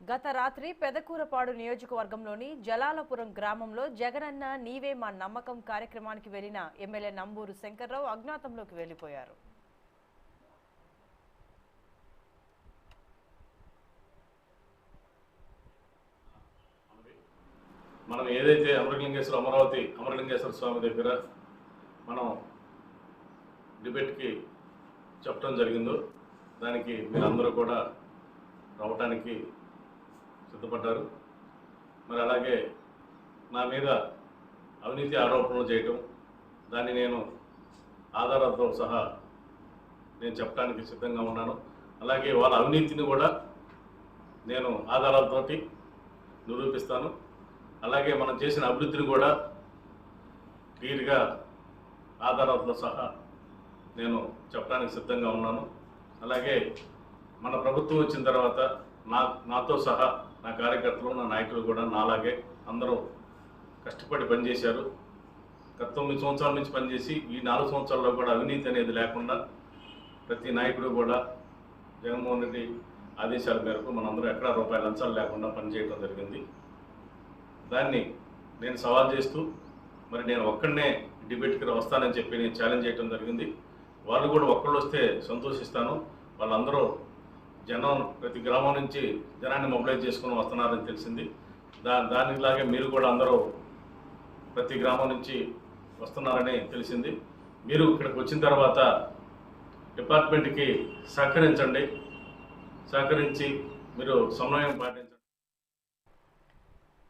గత రాత్రి పెదకూరపాడు నియోజకవర్గంలోని జలాలపురం గ్రామంలో జగనన్న నీవే మా నమ్మకం కార్యక్రమానికి వెళ్ళిన ఎమ్మెల్యే నంబూరు శంకర్రావు అజ్ఞాతంలోకి వెళ్ళిపోయారు మనం ఏదైతే అమరలింగేశ్వర అమరావతి అమరలింగేశ్వర స్వామి దగ్గర మనం డిబేట్కి చెప్పడం జరిగిందో దానికి మీరందరూ కూడా రావటానికి సిద్ధపడ్డారు. మరి అలాగే నా మీద అవినీతి ఆరోపణలు చేయటం దాన్ని నేను ఆధారాలతో సహా నేను చెప్పడానికి సిద్ధంగా ఉన్నాను. అలాగే వాళ్ళ అవినీతిని కూడా నేను ఆధారాలతోటి నిరూపిస్తాను. అలాగే మనం చేసిన అభివృద్ధిని కూడా క్లియర్గా ఆధారాలతో సహా నేను చెప్పడానికి సిద్ధంగా ఉన్నాను. అలాగే మన ప్రభుత్వం వచ్చిన తర్వాత నా నాతో సహా నా కార్యకర్తలు నా నాయకులు కూడా నాలాగే అందరూ కష్టపడి పనిచేశారు. గత తొమ్మిది సంవత్సరాల నుంచి పనిచేసి ఈ నాలుగు సంవత్సరాల్లో కూడా అవినీతి అనేది లేకుండా ప్రతి నాయకుడు కూడా జగన్మోహన్ రెడ్డి ఆదేశాల మేరకు మనందరూ ఎక్కడా రూపాయల లంచాలు లేకుండా పనిచేయడం జరిగింది. దాన్ని నేను సవాల్ చేస్తూ మరి నేను ఒక్కడనే డిబేట్కి వస్తానని చెప్పి నేను ఛాలెంజ్ చేయడం జరిగింది. వాళ్ళు కూడా ఒక్కళ్ళు వస్తే సంతోషిస్తాను. వాళ్ళందరూ జనం ప్రతి గ్రామం నుంచి జనాన్ని మొబిలైజ్ చేసుకుని వస్తున్నారని తెలిసింది. దా దానిలాగే మీరు కూడా అందరూ ప్రతి గ్రామం నుంచి వస్తున్నారని తెలిసింది. మీరు ఇక్కడికి వచ్చిన తర్వాత డిపార్ట్మెంట్కి సహకరించండి. సహకరించి మీరు సమన్వయం పాటించండి.